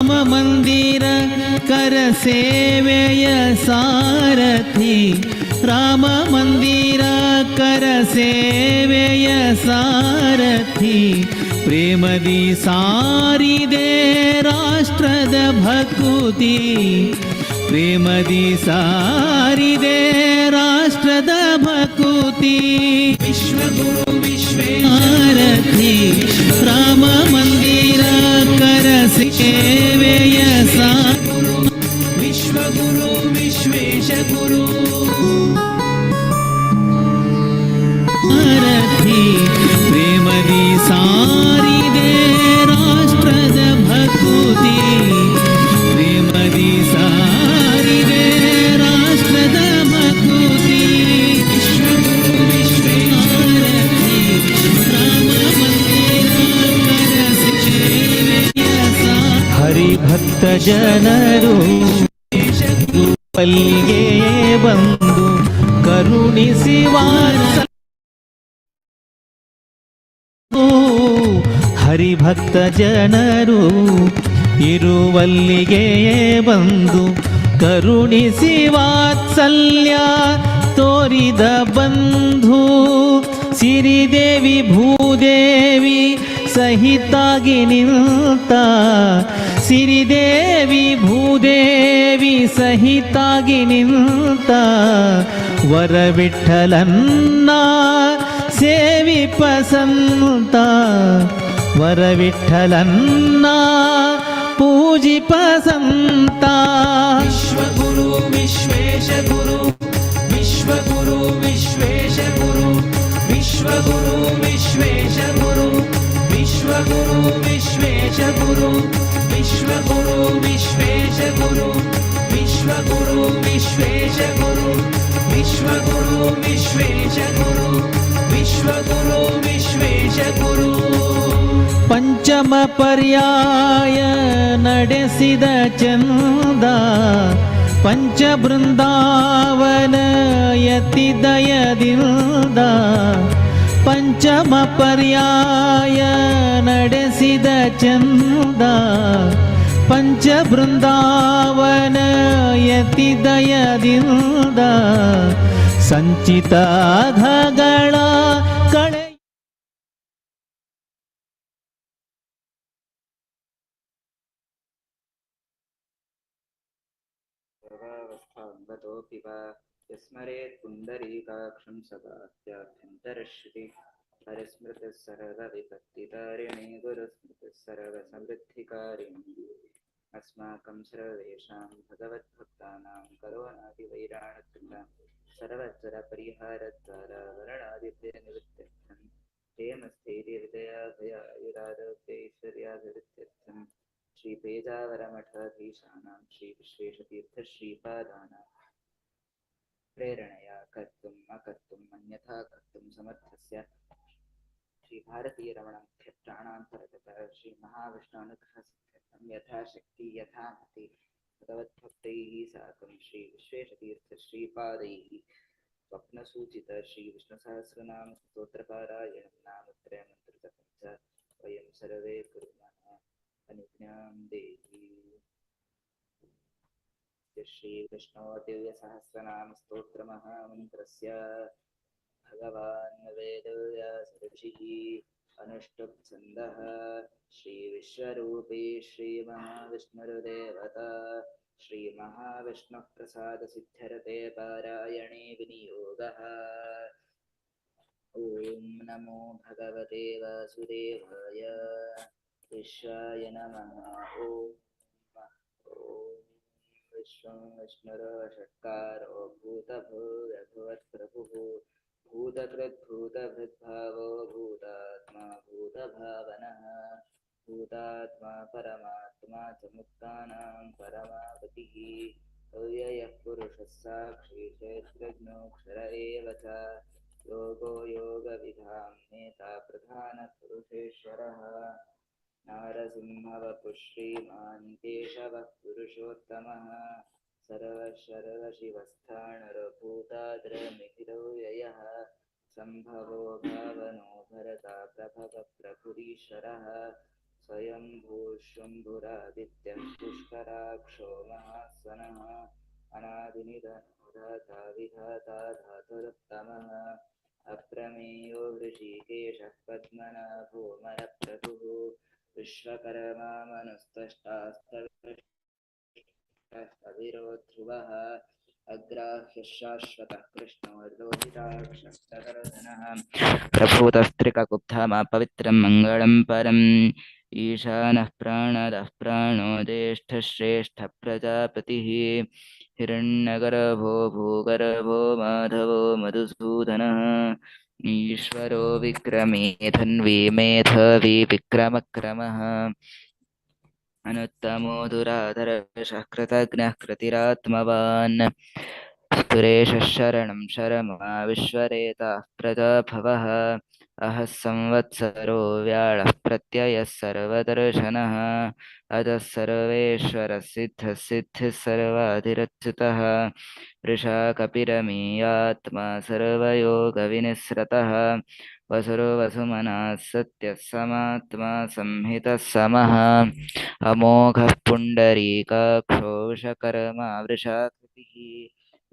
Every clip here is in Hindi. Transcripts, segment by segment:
ರಾಮಮಂದಿರ ಕರಸೇವೆಯ ಸಾರಥಿ ರಾಮ ಮಂದಿರ ಕರಸೇವೆಯ ಸಾರಥಿ ಪ್ರೇಮದಿ ಸಾರಿದೆ ರಾಷ್ಟ್ರದ ಭಕುತಿ ಪ್ರೇಮದಿ ಸಾರಿದೆ ರಾಷ್ಟ್ರದ ಭಕುತಿ ವಿಶ್ವಗುರು विश्वेशारथि राममन्दिराकर सेवेय सा विश्वगुरु विश्वेशगुरु सारथि प्रेमदि सा ಜನರು ಪಲ್ಲಿಗೆ ಬಂದು ಕರುಣಿಸಿ ವಾತ್ಸ ಹರಿಭಕ್ತ ಜನರು ಇರುವಲ್ಲಿಗೆ ಬಂದು ಕರುಣಿಸಿ ವಾತ್ಸಲ್ಯ ತೋರಿದ ಬಂಧು ಸಿರಿದೇವಿ ಭೂದೇವಿ ಸಹಿತಾಗಿ ನಿಂತ ಸಿರಿದೇವಿ ಭೂದೇವಿ ಸಹಿತಾಗಿ ನಿಂತ ವರವಿಠಲನ್ನ ಸೇವಿ ಪಸಂತ ವರವಿಠಲನ್ನ ಪೂಜಿ ಪಸಂತ ವಿಶ್ವಗುರು ವಿಶ್ವೇಶ ಗುರು ವಿಶ್ವಗುರು ವಿಶ್ವೇಶ ಗುರು ವಿಶ್ವಗುರು ವಿಶ್ವೇಶ ಗುರು ವಿಶ್ವಗುರು ವಿಶ್ವೇಶ ಗುರು ವಿಶ್ವಗುರು ವಿಶ್ವೇಶ ಗುರು ವಿಶ್ವಗುರು ವಿಶ್ವೇಶ ಗುರು ವಿಶ್ವಗುರು ವಿಶ್ವೇಶ ಗುರು ವಿಶ್ವಗುರು ವಿಶ್ವೇಶ ಗುರು ಪಂಚಮ ಪರ್ಯಾಯ ನಡೆಸಿದ ಚಂದ ಪಂಚಬೃಂದಾವನ ಯತಿ ದಯದಿಂದ ಪಂಚಮ ಪರ್ಯಾಯ ನಡೆಸಿದ ಚಂದ ಪಂಚಬೃಂದಾವನ ಯತಿದಯದಿಂದ ಸಂಚಿತ ಘಗಳ ಕಳೆ ಸರ್ವಾವಸ್ಥಾಂಬತೋಪಿ ವಾ यस्मरेत् पुण्डरीकाक्षं सदात्याभ्यन्तरश्रुति हरिस्मृतिः सर्वविपत्तितारिणी गुरुस्मृतिः सर्वसमृद्धिकारिणी। अस्माकं सर्वेषां भगवद्भक्तानां करोनादिवैराणकृतां सर्वचरपरिहारद्वारा वर्णादित्यनिवृत्त्यर्थं हेमस्थैर्यविजयाभयायुरारोग्यैश्वर्याभिवृत्त्यर्थं श्रीपेजावरमठाधीशानां श्रीविश्वेशतीर्थश्रीपादानां प्रेरणया कर्तुम् अकर्तुम् अन्यथा कर्तुं समर्थस्य। श्रीभारतीयरमणमुख्यप्राणान्तर्गत श्रीमहाविष्णुनुग्रहसिद्ध्यर्थं यथाशक्ति, यथामति। भगवद्भक्तैः साकं श्रीविश्वेशतीर्थश्रीपादैः स्वप्नसूचित श्रीविष्णुसहस्रनाम स्तोत्रपारायणं नामत्रयमन्त्रजपं च वयं सर्वे कुर्मः। अनुज्ञां देहि श्रीविष्णो दिव्यसहस्रनाम स्तोत्रमहामन्त्रस्य भगवान् वेदव्यासऋषिः अनुष्टुप्छन्दः श्रीविश्वरूपी श्रीमहाविष्णुर्देवता श्रीमहाविष्णुः प्रसादसिद्ध्यर्थे पारायणे विनियोगः। ॐ नमो भगवते वासुदेवाय। विश्वाय नमः। ॐ विश्वं विष्णुरषट्कारो भूतभूयभुवत्प्रभुः भूतकृद्भूतभृद्भावो भूतात्मा भूतभावनः भूतात्मा परमात्मा च मुक्तानां परमापतिः अव्ययः पुरुषः साक्षी क्षेत्रज्ञोऽक्षर एव च योगो योगविधां नेता प्रधानपुरुषेश्वरः नारसिंहवपुः श्रीमान् केशवः पुरुषोत्तमः सम्भवो भावनो भरता प्रभवप्रभुरीश्वरः स्वयम्भूशुम्भुरादित्यः पुष्कराक्षो महास्वनः अनादिनिधनोधाता विधाता धातुरुत्तमः अप्रमेयो ऋषिकेशः पद्मनाभो विश्वकर्मा मनुस्तष्टास्तविरो ध्रुवः अग्राह्यः शाश्वतः कृष्णो लोहिताक्षस्तकर्दनः प्रभूतस्त्रिककुब्धामा पवित्रं मङ्गलं परम् ईशानः प्राणदः प्राणो ज्येष्ठश्रेष्ठः प्रजापतिः हिरण्यगर्भो भूगर्भो माधवो मधुसूदनः। ईश्वरो विक्रमे धन्वी मेधावी विक्रमक्रमः। अनुत्तमो दुराधरशः कृतिरात्मवान्। सुरेशः शरणं शरमा विश्वरेताः प्रजाभवः। अहः संवत्सरो व्याळः प्रत्ययः सर्वदर्शनः। अतः सर्वेश्वरः सिद्धः सिद्धिः सर्वाधिरच्युतः वृषा कपिरमीयात्मा सर्वयोगविनिःस्रतः। वसुर्वसुमनः सत्यः समात्मा संहितः समः। अमोघः पुण्डरीकाक्षो वृषकर्मा वृषाकृतिः।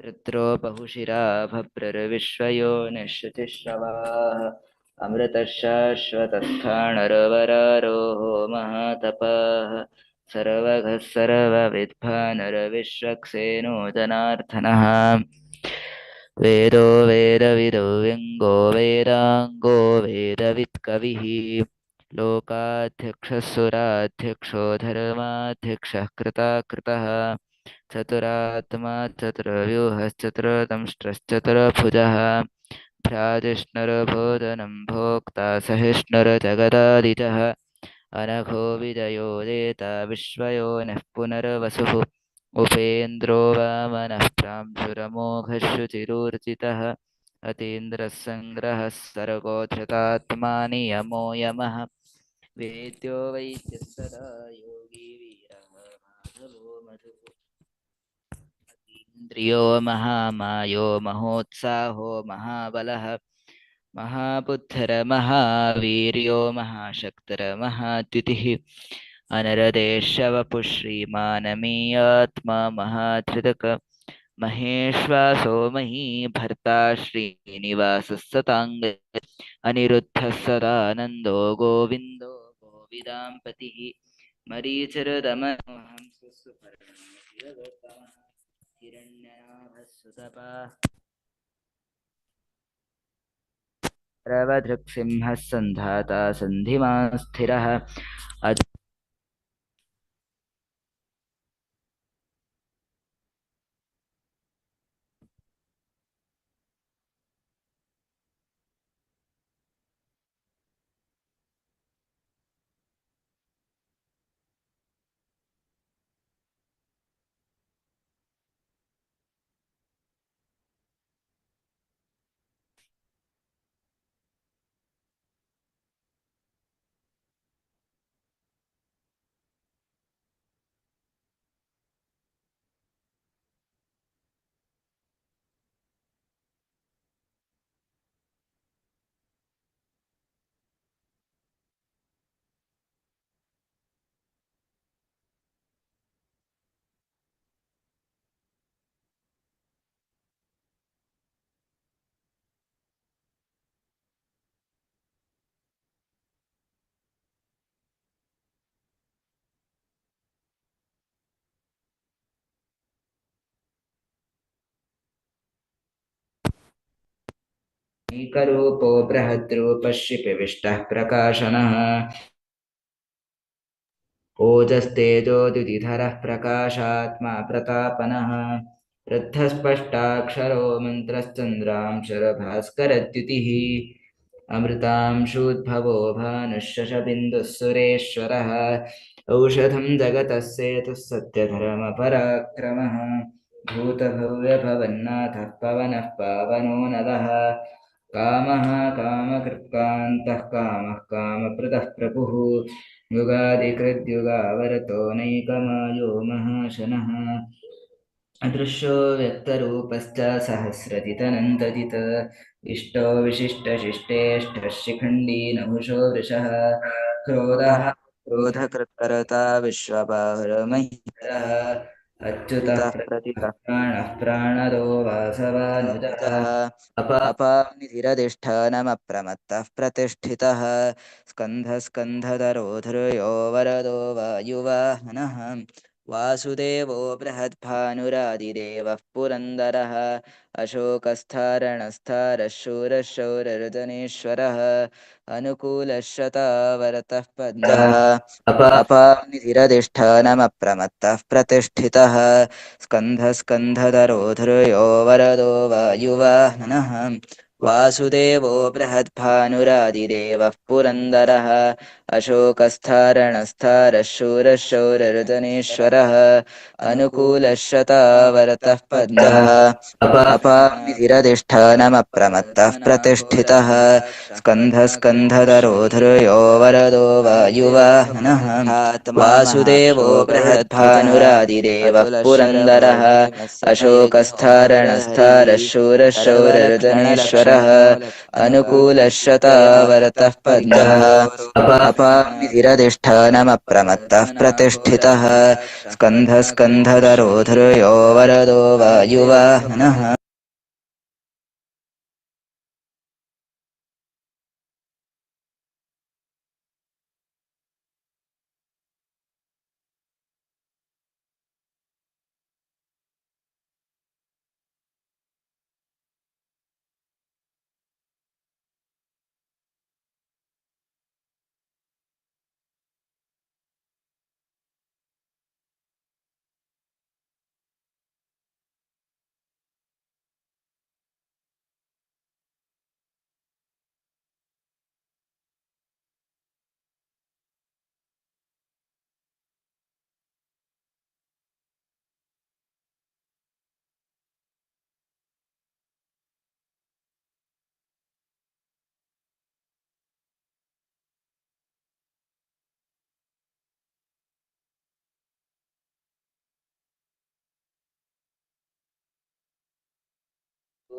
रुद्रो बहुशिरा भद्रर्विश्वयो निःशुचिश्रवाः। अमृतः शाश्वतस्थाणरवरारोहो महातपाः। सर्वगः सर्वविद्भानरविश्वक्सेनो वेदो वेदविदो व्यङ्गो वेदाङ्गो वेदवित्कविः। लोकाध्यक्षसुराध्यक्षो धर्माध्यक्षः कृताकृतः। चतुरात्मा चतुर्व्यूहश्चतुर्दंष्ट्रश्चतुर्भुजः भ्राजिष्णुर्भोजनं भोक्ता सहिष्णुर्जगदादिजः अनघो विजयो देता विश्वयो नः पुनर्वसुः। उपेन्द्रो वामनः प्रांशुरमोघशुचिरूर्जितः अतीन्द्रः सङ्ग्रहः सर्गोधृतात्मा नियमो यमः। वेद्यो वैद्यः योगी वीरः माधवो मधुः। इन्द्रियो महामायो महोत्साहो महाबलः महाबुद्धिर्महावीर्यो महाशक्तिर्महाद्युतिः अनरदेशवपुः श्रीमानमीयात्मा महाधृतक। महेश्वासो महीभर्ता श्रीनिवासः सताङ्ग अनिरुद्धः सदानन्दो गोविन्दो गोविदाम्पतिः। मरीचिरदमहंसुपर्णो रवधृक्सिंहः सन्धाता सन्धिमान् स्थिरः। एकरूपो बृहद्रूपः शिपिविष्टः प्रकाशनः ओजस्तेजोद्युतिधरः प्रकाशात्मा प्रतापनः। वृद्धस्पष्टाक्षरो मन्त्रश्चन्द्रांशरभास्करद्युतिः अमृतांशूद्भवो भानुः सुरेश्वरः। औषधं जगतः सेतुः सत्यधर्मपराक्रमः। भूतभव्यभवन्नाथः पवनः पावनो नदः। कामः कामकृत्कान्तः कामः कामप्रदः प्रभुः। युगादिकृद्युगावरतो नैकमायो महाशनः। अदृश्यो व्यक्तरूपश्च सहस्रजितनन्तजित इष्टो विशिष्टशिष्टेष्टः शिखण्डी नहुषो वृषः। क्रोधः क्रोधकृत्कर्ता विश्वबाहुरमहीधरः अच्युतः प्राणः प्राणदो वासवानुजः अपानिधिरधिष्ठानमप्रमत्तः प्रतिष्ठितः। स्कन्धस्कन्धधरो धृयो वरदो वायुवाहनः वासुदेवो बृहद्भानुरादिदेवः पुरन्दरः अशोकस्थारणस्थारः शूरः शौरर्दनेश्वरः अनुकूलः शतावरतः पद्मः अपानिधिरधिष्ठानमप्रमत्तः प्रतिष्ठितः स्कन्धस्कन्धधरो धृयो वरदो वायुवाहनः वासुदेवो बृहद्भानुरादिदेवः पुरन्दरः अशोकस्थारणस्थारशौरशौरजनेश्वरः अनुकूलश्रता वरतः पन्दः प्रमत्तः प्रतिष्ठितः स्कन्धस्कन्धरोनुरादिदेव पुरन्दरः अशोकस्थारणस्थारशौरशौरजेश्वरः अनुकूलशता वरतः पन्दः रधिष्ठ प्रतिष्ठितः स्कन्धस्कन्धधरोधृयो वरदो वायुवाहनः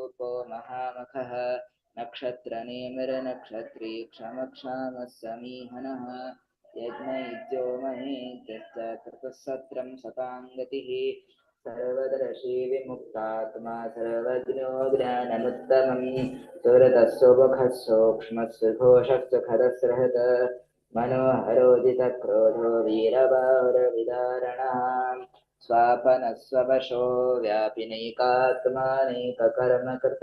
रूपो महामखः। नक्षत्रनेमिरनक्षत्री क्षमक्षामः समीहनः यज्ञैद्यो महेन्द्रश्च कृतसत्रं सताङ्गतिः। सर्वदर्शी विमुक्तात्मा सर्वज्ञो ज्ञानमुत्तमम् सुरतः सुमुखः सूक्ष्मः सुघोषः मनोहरोदितक्रोधो वीरबाहुरविदारणः स्वापनस्ववशो व्यापिनैकात्मानैककर्मकृत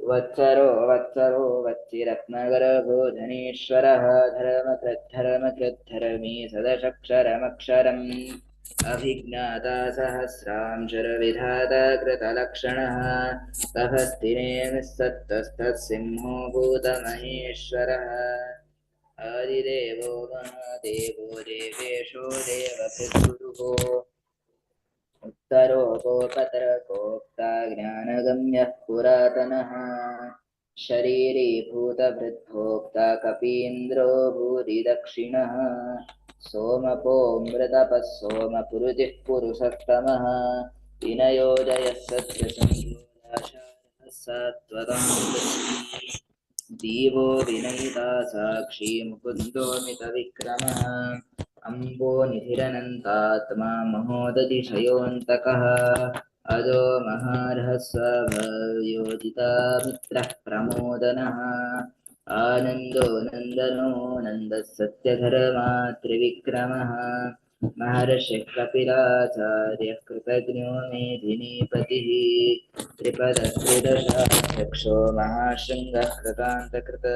वत्सरो वत्सरो वच्चिरत्नगरभो धनेश्वरः धर्मकृद्धर्मकृद्धर्मी सदशक्षरमक्षरम्। अभिज्ञाता सहस्रांशुरविधाता कृतलक्षणः सत्तस्तत्सिंहो भूतमहेश्वरः। आदिदेवो महादेवो देवेशो देवभृद्गुरुः उत्तरोपोपतरकोक्ता ज्ञानगम्यः पुरातनः। शरीरीभूतभृत्थोक्ता कपीन्द्रो भूरिदक्षिणः। सोमपोमृतपः सोमपुरुजिः पुरुषक्रमः विनयोजयः सत्यसंयोशायः सत्त्व दीवो विनयिता साक्षी मुकुन्दो मितविक्रमः अम्बो निधिरनन्तात्मा महोदधिशयोऽन्तकः। अजो महार्हस्वभयोजिता मित्रः प्रमोदनः। आनन्दो नन्दनो नन्दः सत्यधर्मा त्रिविक्रमः महर्षिः कपिलाचार्यः कृतज्ञो मेधिनीपतिः त्रिपदत्रिदशाक्षो महाशृङ्गः कृतान्तकृत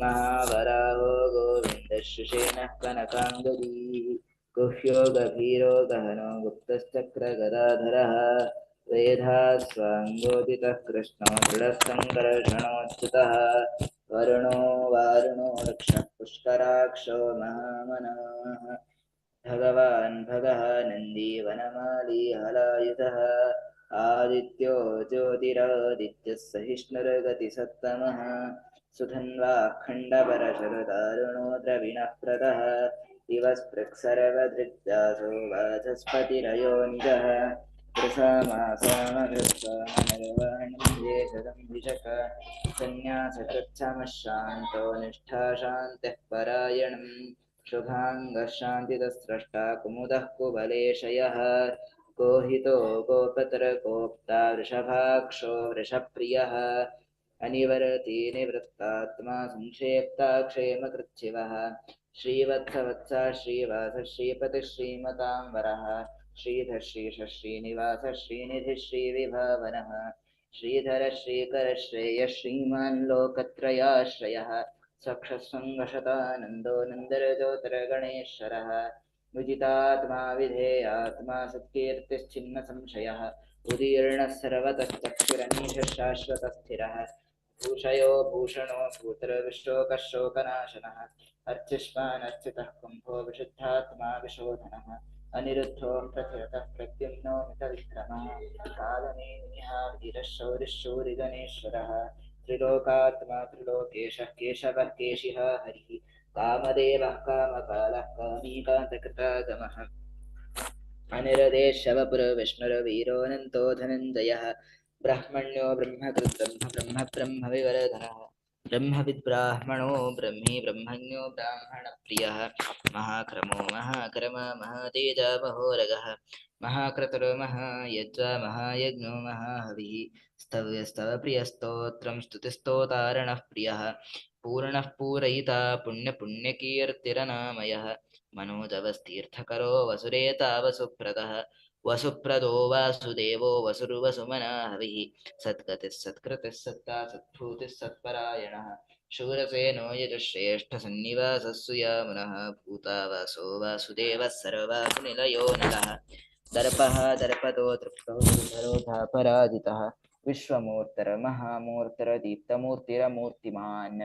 महावराहो गोविन्दशुषेणः कनकाङ्गदी गुह्यो गभीरो गहनो गुप्तश्चक्रगदाधरः वेधास्वाङ्गोदितः कृष्णो दृढसङ्कर्षणोच्युतः वरुणो वारुणो रक्षः पुष्कराक्षो महामनाः भगवान् भगः नन्दी हलायुधः आदित्यो ज्योतिरादित्यः सहिष्णुर्गतिसत्तमः सुधन्वाखण्डपरशरदारुणो द्रविणः प्रदः वाचस्पतिरयो निजः सन्न्यासकृच्छमः शान्तो निष्ठा शान्तिः परायणम्। शुभाङ्गः शान्तिदस्रष्टा कुमुदः कुबलेशयः। गोहितो गोपतरगोप्ता वृषभाक्षो वृषप्रियः। अनिवर्ति निवृत्तात्मा संक्षेप्ता क्षेमकृच्छिवः। श्रीवत्सवत्सा श्रीवास श्रीपतिः श्रीमतां वरः श्रीधर श्रीश श्रीनिवास श्रीनिधि श्रीविभावनः श्रीधर श्रीकर श्रेय श्रीमान् लोकत्रयाश्रयः। सक्षस्वङ्गशतानन्दो नन्दरजोतरगणेश्वरः विजितात्मा विधेयात्मा सत्कीर्तिश्चिन्न संशयः उदीर्णः सर्वतश्चक्षुरनीशः शाश्वतस्थिरः भूषयो भूषणो भूतरविशोकः शोकनाशनः अर्चिष्मानर्चितः कुम्भो विशुद्धात्मा विशोधनः। अनिरुद्धो प्रथिरतः प्रद्युम्नो मितविक्रमः। कालनेमिः वीरः शौरिः त्रिलोकात्मा त्रिलोकेशः केशवः केशिः हरिः। कामदेवः कामकालः कामीकान्तकृतागमः अनिरदेशवपुरविष्णुरवीरोऽनन्तो धनञ्जयः। ब्रह्मण्यो ब्रह्म ब्रह्मविवरधनः ब्रह्मविद्ब्राह्मणो ब्रह्मी ब्रह्मण्यो ब्राह्मणप्रियः। महाक्रमो महाक्रम महातेज महोरगः। महाक्रतुरो महायज्वा महायज्ञो महाहविः स्तव्यस्तवप्रियस्तोत्रं स्तुतिस्तोतारणः प्रियः। पूर्णः पूरयिता पुण्यपुण्यकीर्तिरनामयः। मनोजवस्तीर्थकरो वसुरेता वसुप्रदः वसुप्रदो वासुदेवो वसुर्वसुमना हविः। सद्गतिः सत्कृतिः सत्ता सद्भूतिः सत्परायणः। शूरसेनो यजश्रेष्ठसन्निवासः सुयामुनः भूतावासो वासुदेवः सर्ववासुनिलयो नलः दर्पः दर्पतो तृप्तो दुर्धरो धापराजितः विश्वमूर्तिर्महामूर्तिरदीप्तमूर्तिरमूर्तिमान्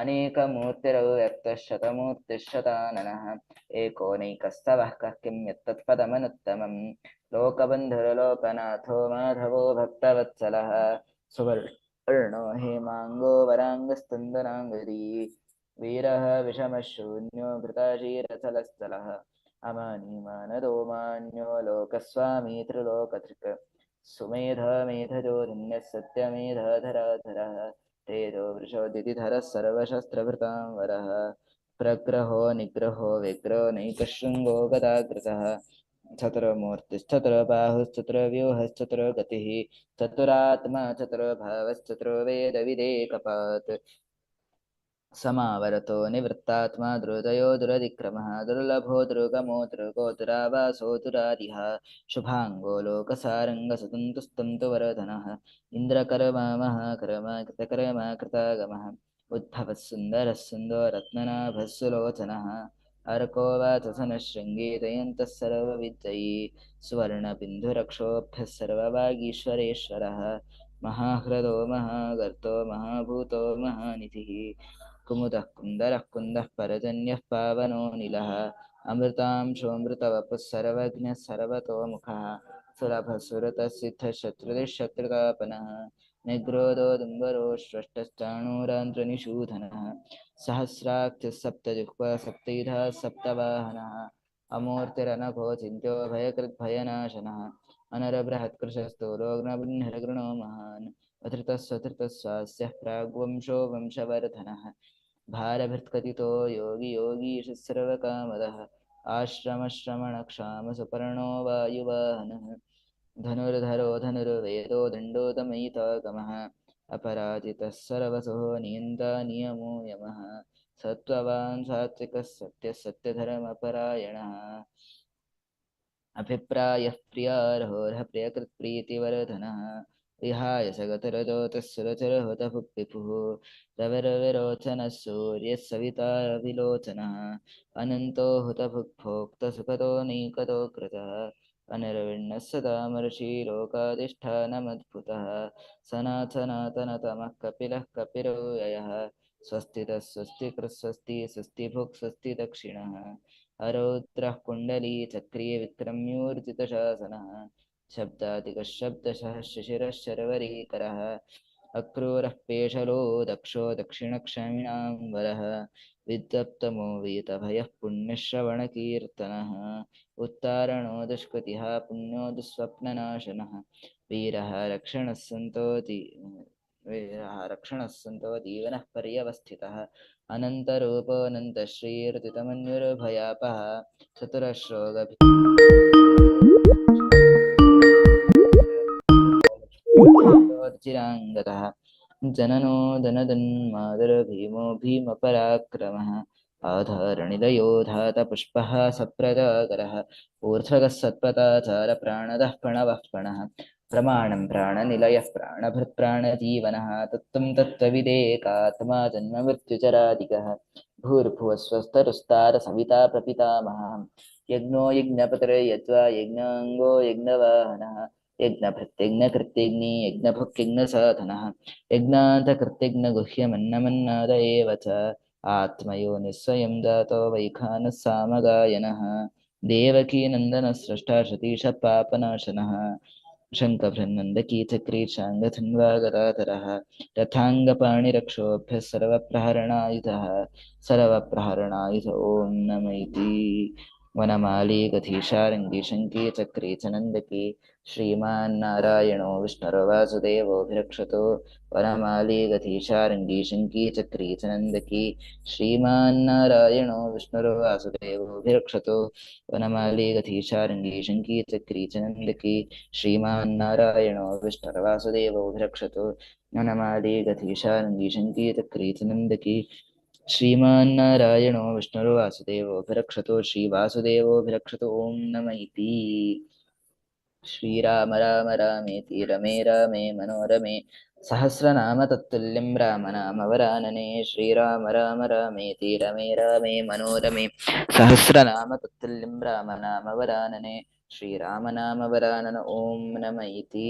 अनेकमूर्तिरव्यक्तशतमूर्तिशताननः एकोनैकस्तवः कः किं यत्तत्पदमनुत्तमं लोकबन्धुरलोकनाथो माधवो भक्तवत्सलः सुवर्णो हेमाङ्गो वराङ्गस्तन्दनाङ्गदी वीरः विषमशून्यो घृताशीरसलस्थलः अमानीमानदो मान्यो लोकस्वामी त्रिलोकधृक् सुमेधमेधजो धन्यः सत्यमेधधराधरः, तेजो वृषोदितिधरः सर्वशस्त्रभृतां वरः, प्रग्रहो निग्रहो विग्रहो नैकशृङ्गो गदाग्रतः चतुर्मूर्तिश्चतुर बाहुश्चतुर व्यूहश्चतुर गतिः चतुरात्मा चतुर भावश्चतुरो वेदविदेकपात् समावरतो निवृत्तात्मा दुर्दयो दुरधिक्रमः दुर्लभो दुर्गमो दुर्गो दुरावासो दुरादिः शुभाङ्गो लोकसारङ्गसतन्तुस्तन्तु वरधनः इन्द्रकर्मा महाकर्मा कृतकर्मा कृतागमः। उद्भवः सुन्दरः सुन्दो रत्ननाभः सुलोचनः। अर्को वाचसनः शृङ्गे दयन्तः सर्वविद्ययी सुवर्णबिन्दुरक्षोभ्यः सर्ववागीश्वरेश्वरः महाह्रदो महागर्तो महाभूतो महानिधिः। कुमुदः कुन्दरः कुन्दः परजन्यः पावनो निलः अमृतांशोऽमृतवपुः सर्वज्ञः सर्वतोमुखः सुलभः सुरतसिद्धशत्रुदिशत्रुतापनः निग्रोधो दुम्बरो स्रष्टश्चाणूरान्ध्रनिषूधनः सहस्राक्षः सप्तजिह्वा सप्तैधः सप्तवाहनः अमूर्तिरनघो चिन्त्यो भयकृद्भयनाशनः अनरबृहत्कृशस्तो लोग्नबृह्निर्गृणो महान् अधृतस्वधृतस्वास्यः प्राग्वंशो वंशवर्धनः भारभृत्कथितो योगी योगीश सर्वकामदः। आश्रमश्रमणक्षामसुपर्णो वायुवाहनः। धनुर्धरो धनुर्वेदो दण्डोदमयितागमः। अपराजितः सर्वसुः नियन्ता नियमो यमः। सत्त्ववान् सात्विकः सत्यः सत्यधर्मपरायणः। अभिप्रायः प्रियार्होरः प्रियकृत्प्रीतिवर्धनः। विहाय सगतरजोतस्सुरचरहुतभुक्तिपुः रविरविरोचनः सूर्यः सविता विलोचनः अनन्तो हुतभुक्भोक्तसुखतो नैकतो कृतः अनिर्विण्णः सदामर्षि लोकाधिष्ठानमद्भुतः सनातनातनतमः कपिलः कपिरो ययः स्वस्तितः स्वस्तिकृस्वस्ति स्वस्तिभुक् स्वस्ति दक्षिणः अरौद्रः कुण्डली चक्री विक्रम्यूर्जितशासनः शब्दादिकशब्दशः शिशिरः शर्वरीकरः अक्रूरः पेशलो दक्षो दक्षिणक्षमिणां वरः विद्वप्तमो वीतभयः पुण्यश्रवणकीर्तनः उत्तारणो दुष्कृतिः पुण्यो दुःस्वप्ननाशनः वीरः रक्षणः सन्तोति वीरः रक्षणः सन्तो दीवनः पर्यवस्थितः अनन्तरूपोऽनन्तश्रीर्तितमन्युर्भयापः चतुरश्रोगभि चिराङ्गतः जननो दनदन्मादरभीमो भीमपराक्रमः आधारणिलयो धातपुष्पः सप्रजाकरः ऊर्ध्वगः सत्पथाचारप्राणदः प्रणवः प्रणः प्रमाणं प्राणनिलयः प्राणभृत्प्राणजीवनः तत्त्वं तत्त्वविदेकात्मा जन्ममृत्युचरादिकः भूर्भुवस्वस्तरुस्तारसविता प्रपितामहः यज्ञो यज्ञपतिर्यज्वा यज्ञाङ्गो यज्ञवाहनः ಯಜ್ಞಭಕ್ತಿಜ್ಞ ಕೃತ್ಯಜ್ಞಿ ಯಜ್ಞಭುಕ್ತಿಜ್ಞ ಸಾಧನಃ ಯಜ್ಞಾಂತ ಕೃತ್ಯಜ್ಞ ಗುಹ್ಯಮನ್ನಮನ್ನಾದ ಏವ ಚ ಆತ್ಮಯೋ ನಿಸ್ವಯಂ ದಾತೋ ವೈಖಾನ ಸಾಮಗಾಯನಃ ದೇವಕೀ ನಂದನ ಸೃಷ್ಟ ಸತೀಶ ಪಾಪನಾಶನಃ ಶಂಕಭೃನ್ನಂದಕೀ ಚಕ್ರೀಶಾಂಗಧನ್ವಾಗದಾತರಃ ರಥಾಂಗಪಾಣಿರಕ್ಷೋಭ್ಯः ಸರ್ವಪ್ರಹರಣಾಯುಧः ಸರ್ವಪ್ರಹರಣಾಯುಧ ಓಂ ನಮೈತಿ वनमाली गधीशारङ्गी शङ्की चक्री च नन्दकी श्रीमान्नारायणो विष्णुर्वासुदेवोऽभिरक्षतो। वनमाली गधीशारङ्गी शङ्की चक्री च नन्दकी श्रीमान्नारायणो विष्णुर्वासुदेवोऽभिरक्षतो। वनमाली गधीशारङ्गी शङ्की चक्री च नन्दकी श्रीमान्नारायणो विष्णुर्वासुदेवोऽभिरक्षतो। वनमाली श्रीमान्नारायणो विष्णुर्वासुदेवोऽभिरक्षतो श्रीवासुदेवोऽभिरक्षतो ॐ नम इति। श्रीराम राम रामेति रमे रामे मनोरमे सहस्रनाम तत्तुल्यं रामनामवरानने। श्रीराम राम रामेति रमे रामे मनोरमे सहस्रनाम तत्तुल्यं रामनामवरानने। श्रीरामनामवरानन ॐ नम इति।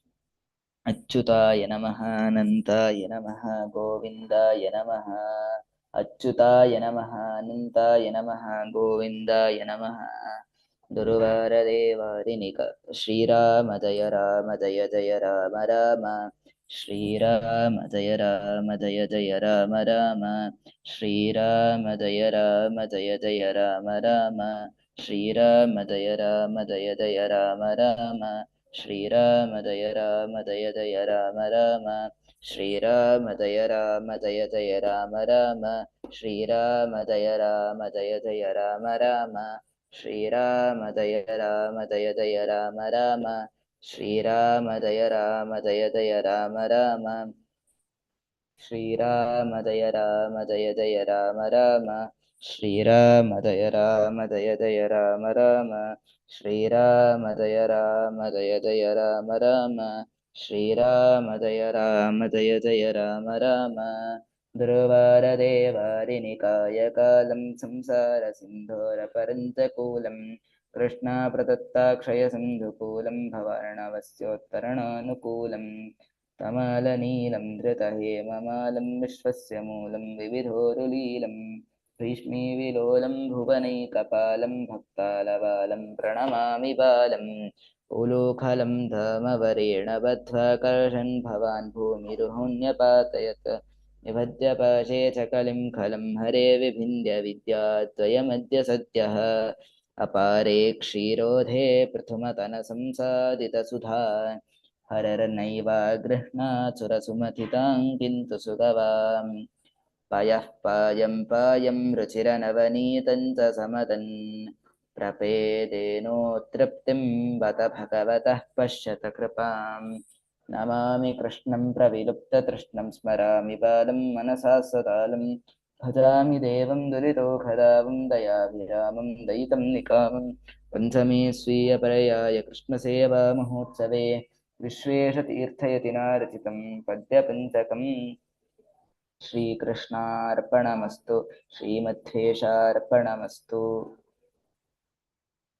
அச்சுதாய நமஹ அனந்தாய நமஹ கோவிந்தாய நமஹ. அச்சுதாய நமஹ அனந்தாய நமஹ கோவிந்தாய நமஹ. துருவாரதேவாரிணிக ஸ்ரீராம ஜய ராம ஜய ஜய ராம ராம. ஸ்ரீராம ஜய ராம ஜய ஜய ராம ராம. ஸ்ரீராம ஜய ராம ஜய ஜய ராம ராம. ஸ்ரீராம ஜய ராம ஜய ஜய ராம ராம. श्रीराम दय राम दय दय राम राम। श्रीराम दय राम दय दय राम राम। श्रीराम दय राम दय दय राम राम। श्रीराम दय राम दय दय राम राम। श्रीराम दय राम दय दय राम राम। श्रीराम दय राम दय दय राम राम। श्रीराम दय राम दय दय राम राम। श्रीराम जय राम राम राम श्रीराम जय राम राम राम ध्रुवारदेवारिनिकाय कालं संसारसिन्धोरपरञ्चकूलं कृष्णाप्रदत्ताक्षयसिन्धुकूलं भवार्णवस्योत्तरणानुकूलं कमलनीलं धृतहेममालं विश्वस्य मूलं विविधोरुलीलं भीष्मीविलोलं भुवनैकपालं भक्तालबालं प्रणमामि बालम् उलूखलं धामवरेण बद्ध्वा कर्षन् भवान् भूमिरुहुन्यपातयत् निभद्यपाशे च कलिं खलं हरे विभिन्द्य विद्याद्वयमद्य सद्यः। अपारे क्षीरोधे प्रथमतनसंसादितसुधा। हरर्नैवागृह्णाचुरसुमथितां किन्तु सुगवाम्। पयः पायं पायं रुचिरनवनीतं च समदन्। प्रपेदेनोत्तृप्तिं बत भगवतः पश्यत कृपाम्। नमामि कृष्णं प्रविलुप्ततृष्णं स्मरामि बालं मनसा सदालं। भजामि देवं दुरितोखदावं दयाभिरामं दयितं निकामं। पञ्चमे स्वीयपर्याय कृष्णसेवामहोत्सवे। विश्वेशतीर्थयतिनारचितं पद्यपञ्चकम्। श्रीकृष्णार्पणमस्तु। श्रीमद्वेषार्पणमस्तु